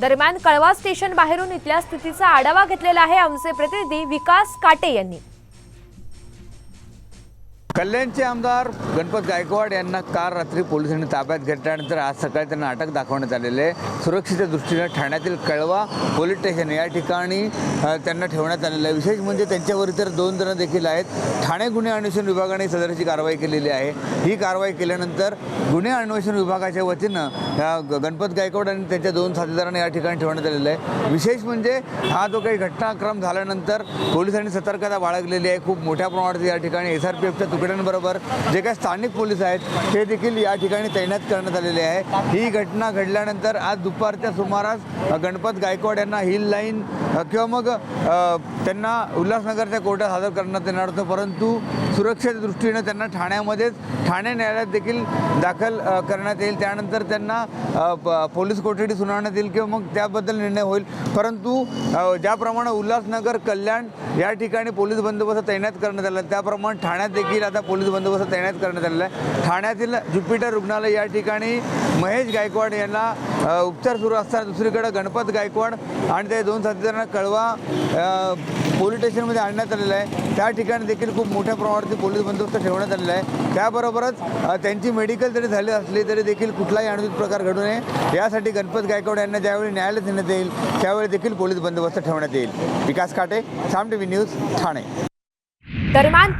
दरम्यान कळवा स्टेशन बाहेरून इथल्या स्थितीचा आढावा घेतलेला आहे. आमचे प्रतिनिधी विकास काटे यांनी. कल्याणचे आमदार गणपत गायकवाड यांना काल रात्री पोलिसांनी ताब्यात घेतल्यानंतर आज सकाळी त्यांना अटक दाखवण्यात आलेली आहे. सुरक्षेच्या दृष्टीने ठाण्यातील कळवा पोलीस स्टेशन या ठिकाणी त्यांना ठेवण्यात आलेलं आहे. विशेष म्हणजे त्यांच्यावर इतर दोन जण देखील आहेत. ठाणे गुन्हे अन्वेषण विभागाने सदरची कारवाई केलेली आहे. ही कारवाई केल्यानंतर गुन्हे अन्वेषण विभागाच्या वतीनं गणपत गायकवाड आणि त्यांच्या दोन साथीदारांना या ठिकाणी ठेवण्यात आलेलं आहे. विशेष म्हणजे हा जो काही घटनाक्रम झाल्यानंतर पोलिसांनी सतर्कता बाळगलेली आहे. खूप मोठ्या प्रमाणात या ठिकाणी एस आर पी एफच्या तुकड्यांबरोबर जे काही स्थानिक पोलीस आहेत ते देखील या ठिकाणी तैनात करण्यात आलेले आहे. ही घटना घडल्यानंतर आज दुपारच्या सुमारास गणपत गायकवाड यांना हिल लाईन किंवा मग त्यांना उल्हासनगरच्या कोर्टात हजर करण्यात येणार होतं. परंतु सुरक्षेच्या दृष्टीनं त्यांना ठाण्यामध्येच ठाणे न्यायालयात देखील दाखल करण्यात येईल. त्यानंतर त्यांना प- पोलीस कोठडी सुनावण्यात येईल किंवा मग त्याबद्दल निर्णय होईल. परंतु ज्याप्रमाणे उल्हासनगर कल्याण या ठिकाणी पोलीस बंदोबस्त तैनात करण्यात आला त्याप्रमाणे ठाण्यात देखील आता पोलीस बंदोबस्त तैनात करण्यात आलेला आहे. ठाण्यातील ज्युपिटर रुग्णालय या ठिकाणी महेश गायकवाड यांना उपचार सुरू असताना दुसरीकडे गणपत गायकवाड आणि ते दोन साथीदारांना कळवा पोलीस स्टेशनमध्ये आणण्यात आलेलं आहे. त्या ठिकाणी देखील खूप मोठ्या प्रमाणावरती पोलीस बंदोबस्त ठेवण्यात आलेला आहे. त्याबरोबरच त्यांची मेडिकल जरी झाली असली तरी देखील कुठलाही अनुचित प्रकार घडू नये. यासाठी गणपत गायकवाड यांना ज्यावेळी न्यायालयात देण्यात येईल त्यावेळी देखील पोलीस बंदोबस्त ठेवण्यात येईल. Vikas Kate Saam T V news Thane. दरम्यान